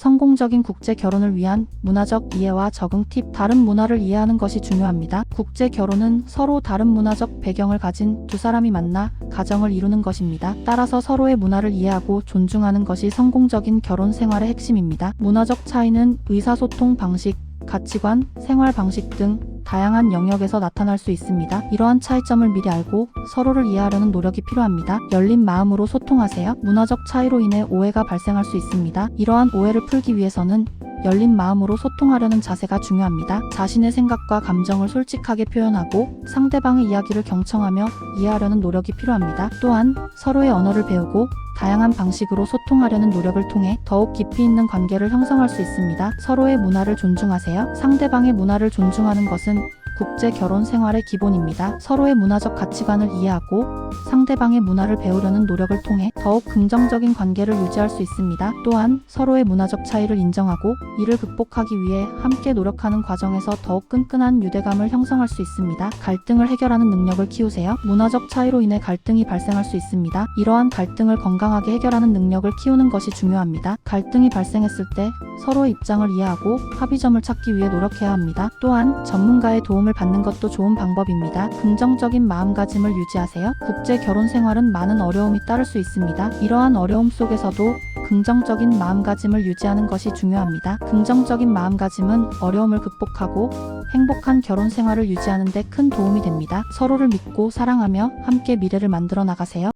성공적인 국제 결혼을 위한 문화적 이해와 적응 팁 다른 문화를 이해하는 것이 중요합니다. 국제 결혼은 서로 다른 문화적 배경을 가진 두 사람이 만나 가정을 이루는 것입니다. 따라서 서로의 문화를 이해하고 존중하는 것이 성공적인 결혼 생활의 핵심입니다. 문화적 차이는 의사소통 방식, 가치관, 생활 방식 등 다양한 영역에서 나타날 수 있습니다. 이러한 차이점을 미리 알고 서로를 이해하려는 노력이 필요합니다. 열린 마음으로 소통하세요. 문화적 차이로 인해 오해가 발생할 수 있습니다. 이러한 오해를 풀기 위해서는 열린 마음으로 소통하려는 자세가 중요합니다. 자신의 생각과 감정을 솔직하게 표현하고 상대방의 이야기를 경청하며 이해하려는 노력이 필요합니다. 또한 서로의 언어를 배우고 다양한 방식으로 소통하려는 노력을 통해 더욱 깊이 있는 관계를 형성할 수 있습니다. 서로의 문화를 존중하세요. 상대방의 문화를 존중하는 것은 국제 결혼 생활의 기본입니다. 서로의 문화적 가치관을 이해하고 상대방의 문화를 배우려는 노력을 통해 더욱 긍정적인 관계를 유지할 수 있습니다. 또한 서로의 문화적 차이를 인정하고 이를 극복하기 위해 함께 노력하는 과정에서 더욱 끈끈한 유대감을 형성할 수 있습니다. 갈등을 해결하는 능력을 키우세요. 문화적 차이로 인해 갈등이 발생할 수 있습니다. 이러한 갈등을 건강하게 해결하는 능력을 키우는 것이 중요합니다. 갈등이 발생했을 때 서로의 입장을 이해하고 합의점을 찾기 위해 노력해야 합니다. 또한 전문가의 도움을 받는 것도 좋은 방법입니다. 긍정적인 마음가짐을 유지하세요. 국제 결혼 생활은 많은 어려움이 따를 수 있습니다. 이러한 어려움 속에서도 긍정적인 마음가짐을 유지하는 것이 중요합니다. 긍정적인 마음가짐은 어려움을 극복하고 행복한 결혼 생활을 유지하는 데 큰 도움이 됩니다. 서로를 믿고 사랑하며 함께 미래를 만들어 나가세요.